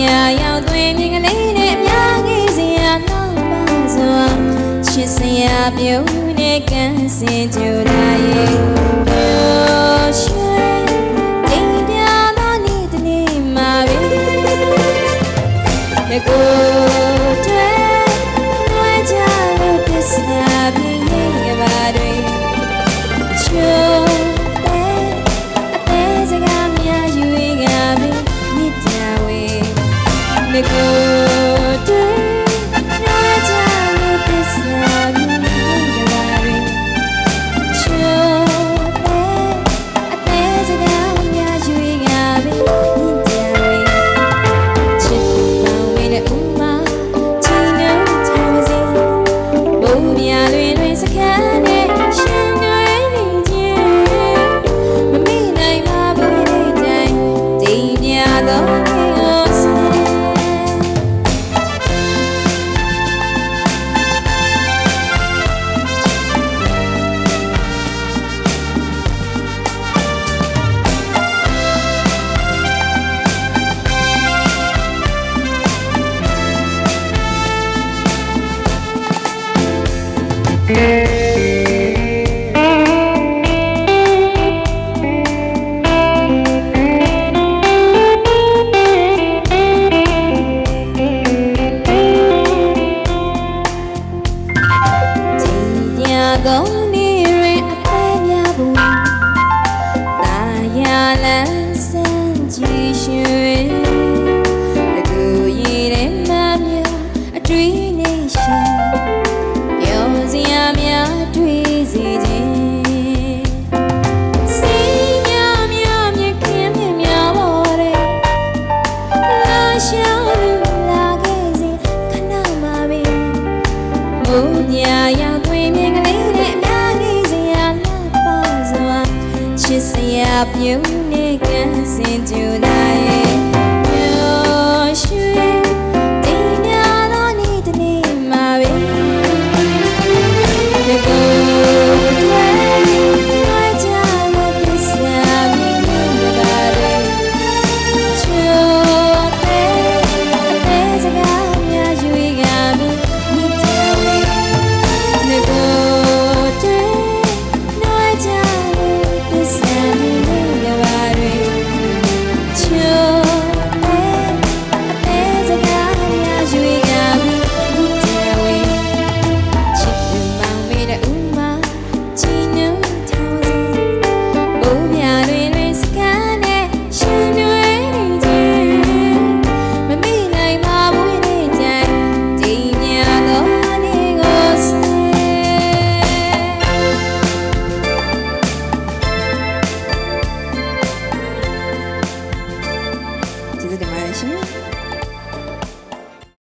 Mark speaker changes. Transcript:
Speaker 1: ညာရောက်သွင်းမြင်ကလေးနဲ့အများကြီးစရာလောက်ပါစွာချစ်စရာပြုံးနဲ့ကန်းစင်ကြလာရဲ့တော့ရှင်တိမ်ပြတော့နေ့တနေ့မှာပဲငါကိုတွေ့ ပြတော့ တွေ့နေရှင်ပြောစရာများတွေ့စေခြင်းစီများများမြခင်မြများပေါ်တဲ့လာရှောင်းလူလာခဲ့စေခဏမှပဲဘုညာရောက်တွင်မြင်ကလေးနဲ့အများကြီးစရာများပါစွာချစ်စရာပြုံးနေကန်စင်ကြလာရဲ့ပျော်ရွှင်